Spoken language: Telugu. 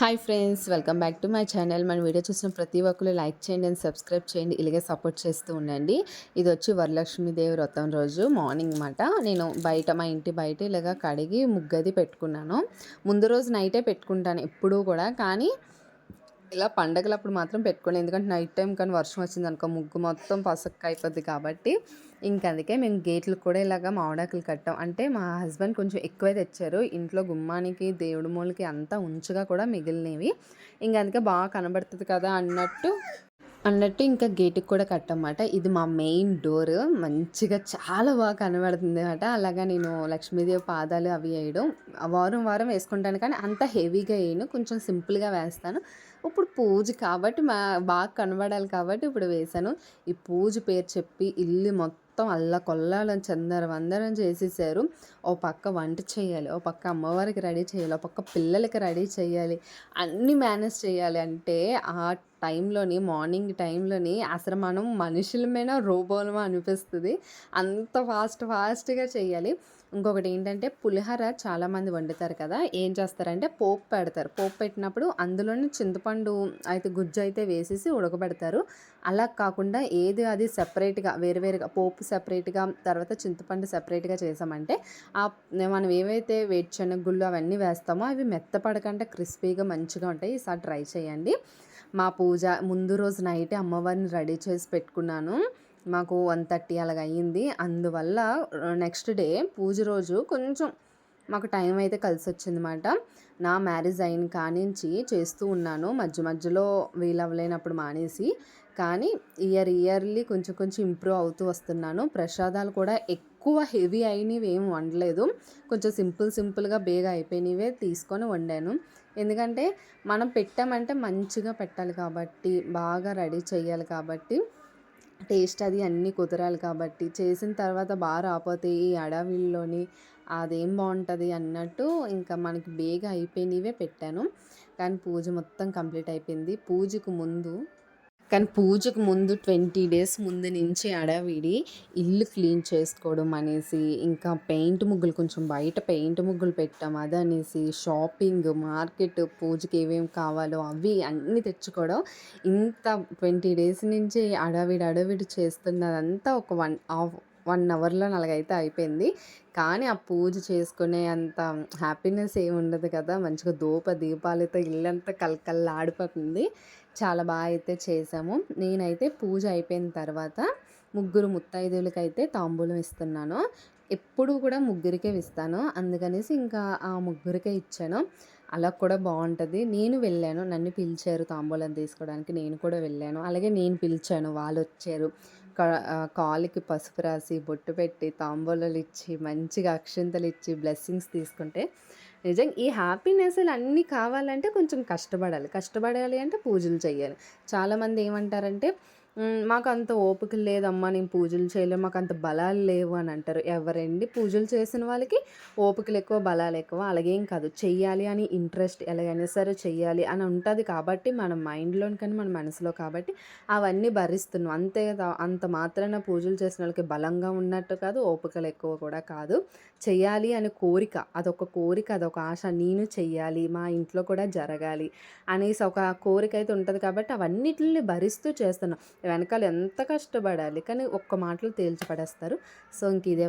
Hi friends welcome back to my channel. మన వీడియో చూసిన ప్రతి ఒక్కరు లైక్ చేయండి అండ్ సబ్స్క్రైబ్ చేయండి. ఇలాగే సపోర్ట్ చేస్తూ ఉండండి. ఇది వచ్చి వరలక్ష్మీదేవి వ్రతం రోజు మార్నింగ్ అనమాట నేను బయట మా ఇంటి బయట ఇలాగ కడిగి ముగ్గది పెట్టుకున్నాను. ముందు రోజు నైటే పెట్టుకుంటాను ఎప్పుడూ కూడా. కానీ ఇలా పండగలప్పుడు మాత్రం పెట్టుకోండి ఎందుకంటే నైట్ టైం కానీ వర్షం వచ్చింది అనుకో ముగ్గు మొత్తం పసక్క అయిపోద్ది కాబట్టి. ఇంక అందుకే మేము గేట్లు కూడా ఇలాగ మామిడాకులు కట్టాం. అంటే మా హస్బెండ్ కొంచెం ఎక్కువే తెచ్చారు. ఇంట్లో గుమ్మానికి దేవుడి మూలకి అంతా ఉంచుగా కూడా మిగిలినవి. ఇంక అందుకే బాగా కనబడుతుంది కదా అన్నట్టు అన్నట్టు ఇంకా గేటుకి కూడా కట్టమాట. ఇది మా మెయిన్ డోర్. మంచిగా చాలా బాగా కనబడుతుంది అనమాట అలాగా నేను లక్ష్మీదేవి పాదాలు అవి వేయడం వారం వారం వేసుకుంటాను కానీ అంత హెవీగా వేయను. కొంచెం సింపుల్గా వేస్తాను. ఇప్పుడు పూజ కాబట్టి మా బాగా కనబడాలి కాబట్టి ఇప్పుడు వేశాను. ఈ పూజ పేరు చెప్పి ఇల్లు మొత్తం మొత్తం అల్ల కొల్లాలని చందర వందరం చేసేసారు. ఓ పక్క వంట చేయాలి ఓ పక్క అమ్మవారికి రెడీ చేయాలి ఓ పక్క పిల్లలకి రెడీ చేయాలి అన్నీ మేనేజ్ చేయాలి అంటే ఆ టైంలోని మార్నింగ్ టైంలోని అసలు మనం మనుషులమైనా రోబోలమా అనిపిస్తుంది. అంత ఫాస్ట్ ఫాస్ట్గా చేయాలి. ఇంకొకటి ఏంటంటే పులిహోర చాలామంది వండుతారు కదా ఏం చేస్తారంటే పోపు పెడతారు. పోపు పెట్టినప్పుడు అందులోనే చింతపండు అయితే గుజ్జు అయితే వేసేసి ఉడకబెడతారు. అలా కాకుండా ఏది అది సెపరేట్గా వేరువేరుగా పోపు సెపరేట్గా తర్వాత చింతపండు సెపరేట్గా చేసామంటే ఆ మనం ఏవైతే వేడి అవన్నీ వేస్తామో అవి మెత్తపడకంటే క్రిస్పీగా మంచిగా ఉంటాయి. ఈసారి ట్రై చేయండి. మా పూజ ముందు రోజు నైట్ అమ్మవారిని రెడీ చేసి పెట్టుకున్నాను. మాకు వన్ థర్టీ అలాగ అయ్యింది. అందువల్ల నెక్స్ట్ డే పూజ రోజు కొంచెం మాకు టైం అయితే కలిసి వచ్చిందన్నమాట నా మ్యారేజ్ అయిన కానించి చేస్తూ ఉన్నాను. మధ్య మధ్యలో వీలవ్వలేనప్పుడు మానేసి కానీ ఇయర్ ఇయర్లీ కొంచెం కొంచెం ఇంప్రూవ్ అవుతూ వస్తున్నాను. ప్రసాదాలు కూడా ఎక్కువ హెవీ అయినవి ఏం వండలేదు. కొంచెం సింపుల్ సింపుల్గా బేగా అయిపోయినవే తీసుకొని వండాను. ఎందుకంటే మనం పెట్టామంటే మంచిగా పెట్టాలి కాబట్టి బాగా రెడీ చేయాలి కాబట్టి టేస్ట్ అది అన్నీ కుదరాలి కాబట్టి. చేసిన తర్వాత బాగా రాకపోతే ఈ అడవిల్లోని అదేం బాగుంటుంది అన్నట్టు ఇంకా మనకి బేగా అయిపోయినవే పెట్టాను. కానీ పూజ మొత్తం కంప్లీట్ అయిపోయింది. పూజకు ముందు కానీ పూజకు ముందు ట్వంటీ డేస్ ముందు నుంచి అడవిడి ఇల్లు క్లీన్ చేసుకోవడం అనేసి ఇంకా పెయింట్ ముగ్గులు కొంచెం బయట పెయింట్ ముగ్గులు పెట్టాం అదనేసి షాపింగ్ మార్కెట్ పూజకి ఏమేమి కావాలో అవి అన్నీ తెచ్చుకోవడం. ఇంత ట్వంటీ డేస్ నుంచి అడవిడి అడవిడి చేస్తున్నదంతా ఒక వన్ హాఫ్ వన్ అవర్లో నలగైతే అయిపోయింది. కానీ ఆ పూజ చేసుకునే అంత హ్యాపీనెస్ ఏమి ఉండదు కదా. మంచిగా దూప దీపాలతో ఇల్లంతా కలకల్లాడిపోతుంది చాలా బాగా అయితే చేసాము. నేనైతే పూజ అయిపోయిన తర్వాత ముగ్గురు ముత్తైదులకైతే తాంబూలం ఇస్తున్నాను. ఎప్పుడు కూడా ముగ్గురికే ఇస్తాను. అందుకనేసి ఇంకా ఆ ముగ్గురికే ఇచ్చాను. అలా కూడా బాగుంటుంది. నేను వెళ్ళాను. నన్ను పిలిచారు తాంబూలం తీసుకోవడానికి. నేను కూడా వెళ్ళాను. అలాగే నేను పిలిచాను. వాళ్ళు వచ్చారు. కాలుకి పసుపు రాసి బొట్టు పెట్టి తాంబూలాలు ఇచ్చి మంచిగా అక్షింతలు ఇచ్చి బ్లెస్సింగ్స్ తీసుకుంటే నిజంగా ఈ హ్యాపీనెస్లు అన్నీ కావాలంటే కొంచెం కష్టపడాలి. కష్టపడాలి అంటే పూజలు చేయాలి చాలామంది ఏమంటారంటే మాకు అంత ఓపిక లేదమ్మా నేను పూజలు చేయలేము మాకు అంత బలాలు లేవు అని అంటారు. ఎవరండి పూజలు చేసిన వాళ్ళకి ఓపికలు ఎక్కువ బలాలు ఎక్కువ? అలాగేం కాదు. చెయ్యాలి అని ఇంట్రెస్ట్ ఎలాగైనా సరే చెయ్యాలి అని ఉంటుంది కాబట్టి మన మైండ్లో కానీ మన మనసులో కాబట్టి అవన్నీ భరిస్తున్నాం. అంతే అంత మాత్రాన పూజలు చేసిన వాళ్ళకి బలంగా ఉన్నట్టు కాదు ఓపికలు ఎక్కువ కూడా కాదు. చెయ్యాలి అనే కోరిక అదొక కోరిక అదొక ఆశ నేను చెయ్యాలి మా ఇంట్లో కూడా జరగాలి అనేసి ఒక కోరిక అయితే ఉంటుంది కాబట్టి అవన్నిటిని భరిస్తూ చేస్తున్నాం. వెనకాల ఎంత కష్టపడాలి? కానీ ఒక్క మాటలు తేల్చి పడేస్తారు. సో ఇంక ఇదే